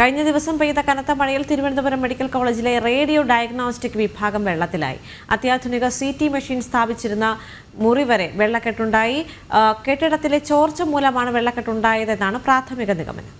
കഴിഞ്ഞ ദിവസം പെയ്ത കനത്ത മഴയിൽ തിരുവനന്തപുരം മെഡിക്കൽ കോളേജിലെ റേഡിയോ ഡയഗ്നോസ്റ്റിക് വിഭാഗം വെള്ളത്തിലായി. അത്യാധുനിക സി ടി മെഷീൻ സ്ഥാപിച്ചിരുന്ന മുറി വരെ വെള്ളക്കെട്ടുണ്ടായി. കെട്ടിടത്തിലെ ചോർച്ച മൂലമാണ് വെള്ളക്കെട്ടുണ്ടായതെന്നാണ് പ്രാഥമിക നിഗമനം.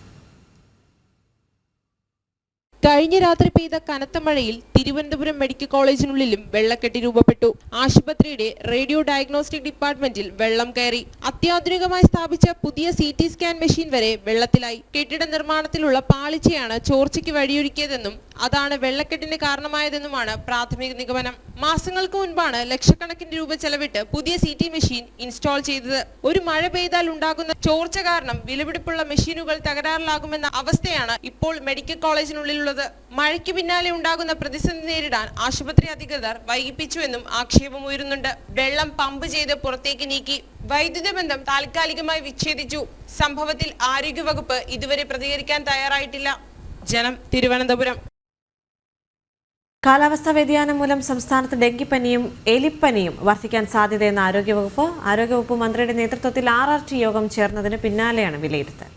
കഴിഞ്ഞ രാത്രി പെയ്ത കനത്ത മഴയിൽ തിരുവനന്തപുരം മെഡിക്കൽ കോളേജിനുള്ളിലും വെള്ളക്കെട്ട് രൂപപ്പെട്ടു. ആശുപത്രിയുടെ റേഡിയോ ഡയഗ്നോസ്റ്റിക് ഡിപ്പാർട്ട്മെന്റിൽ വെള്ളം കയറി. അത്യാധുനികമായി സ്ഥാപിച്ച പുതിയ സി ടി സ്കാൻ മെഷീൻ വരെ വെള്ളത്തിലായി. കെട്ടിട നിർമ്മാണത്തിലുള്ള പാളിച്ചയാണ് ചോർച്ചയ്ക്ക് വഴിയൊരുക്കിയതെന്നും അതാണ് വെള്ളക്കെട്ടിന് കാരണമായതെന്നുമാണ് പ്രാഥമിക നിഗമനം. മാസങ്ങൾക്ക് മുൻപാണ് ലക്ഷക്കണക്കിന് രൂപ ചെലവിട്ട് പുതിയ സി ടി മെഷീൻ ഇൻസ്റ്റാൾ ചെയ്തത്. ഒരു മഴ പെയ്താൽ ഉണ്ടാകുന്ന ചോർച്ച കാരണം വിലപിടിപ്പുള്ള മെഷീനുകൾ തകരാറിലാകുമെന്ന അവസ്ഥയാണ് ഇപ്പോൾ മെഡിക്കൽ കോളേജിനുള്ളിലുള്ളത്. മഴയ്ക്ക് പിന്നാലെ ഉണ്ടാകുന്ന പ്രതിസന്ധി നേരിടാൻ ആശുപത്രി അധികൃതർ വൈകിപ്പിച്ചുവെന്നും ആക്ഷേപം ഉയരുന്നുണ്ട്. വെള്ളം പമ്പ് ചെയ്ത് പുറത്തേക്ക് നീക്കി വൈദ്യുത ബന്ധം താൽക്കാലികമായി വിച്ഛേദിച്ചു. സംഭവത്തിൽ ആരോഗ്യവകുപ്പ് ഇതുവരെ പ്രതികരിക്കാൻ തയ്യാറായിട്ടില്ല. ജനം തിരുവനന്തപുരം. കാലാവസ്ഥാ വ്യതിയാനം മൂലം സംസ്ഥാനത്ത് ഡെങ്കിപ്പനിയും എലിപ്പനിയും വർദ്ധിക്കാൻ സാധ്യതയെന്ന് ആരോഗ്യവകുപ്പ് ആരോഗ്യവകുപ്പ് മന്ത്രിയുടെ നേതൃത്വത്തിൽ ആർ ആർ ടി യോഗം ചേർന്നതിന് പിന്നാലെയാണ് വിലയിരുത്തൽ.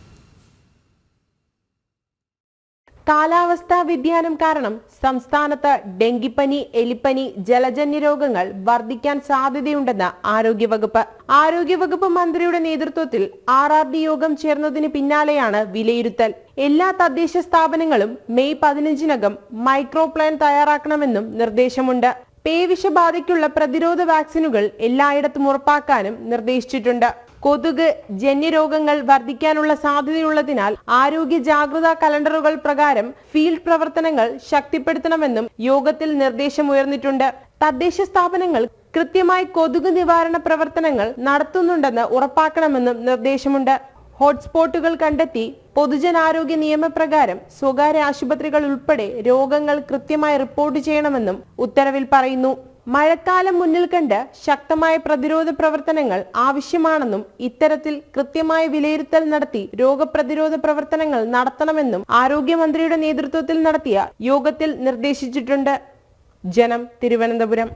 കാലാവസ്ഥാ വ്യതിയാനം കാരണം സംസ്ഥാനത്ത് ഡെങ്കിപ്പനി എലിപ്പനി ജലജന്യ രോഗങ്ങൾ വർദ്ധിക്കാൻ സാധ്യതയുണ്ടെന്ന് ആരോഗ്യവകുപ്പ്. ആരോഗ്യവകുപ്പ് മന്ത്രിയുടെ നേതൃത്വത്തിൽ ആർ ആർ ഡി യോഗം ചേർന്നതിന് പിന്നാലെയാണ് വിലയിരുത്തൽ. എല്ലാ തദ്ദേശ സ്ഥാപനങ്ങളും മെയ് പതിനഞ്ചിനകം മൈക്രോ പ്ലാൻ തയ്യാറാക്കണമെന്നും നിർദ്ദേശമുണ്ട്. പേവിഷബാധയ്ക്കുള്ള പ്രതിരോധ വാക്സിനുകൾ എല്ലായിടത്തും ഉറപ്പാക്കാനും നിർദ്ദേശിച്ചിട്ടുണ്ട്. കൊതുക് ജന്യരോഗങ്ങൾ വർദ്ധിക്കാനുള്ള സാധ്യതയുള്ളതിനാൽ ആരോഗ്യ ജാഗ്രതാ കലണ്ടറുകൾ പ്രകാരം ഫീൽഡ് പ്രവർത്തനങ്ങൾ ശക്തിപ്പെടുത്തണമെന്നും യോഗത്തിൽ നിർദ്ദേശമുയർന്നിട്ടുണ്ട്. തദ്ദേശ സ്ഥാപനങ്ങൾ കൃത്യമായി കൊതുക് നിവാരണ പ്രവർത്തനങ്ങൾ നടത്തുന്നുണ്ടെന്ന് ഉറപ്പാക്കണമെന്നും നിർദ്ദേശമുണ്ട്. ഹോട്ട്സ്പോട്ടുകൾ കണ്ടെത്തി പൊതുജനാരോഗ്യ നിയമപ്രകാരം സ്വകാര്യ ആശുപത്രികൾ ഉൾപ്പെടെ രോഗങ്ങൾ കൃത്യമായി റിപ്പോർട്ട് ചെയ്യണമെന്നും ഉത്തരവിൽ പറയുന്നു. മഴക്കാലം മുന്നിൽ കണ്ട് ശക്തമായ പ്രതിരോധ പ്രവർത്തനങ്ങൾ ആവശ്യമാണെന്നും ഇത്തരത്തിൽ കൃത്യമായ വിലയിരുത്തൽ നടത്തി രോഗപ്രതിരോധ പ്രവർത്തനങ്ങൾ നടത്തണമെന്നും ആരോഗ്യമന്ത്രിയുടെ നേതൃത്വത്തിൽ നടത്തിയ യോഗത്തിൽ നിർദ്ദേശിച്ചിട്ടുണ്ട്. ജനം തിരുവനന്തപുരം.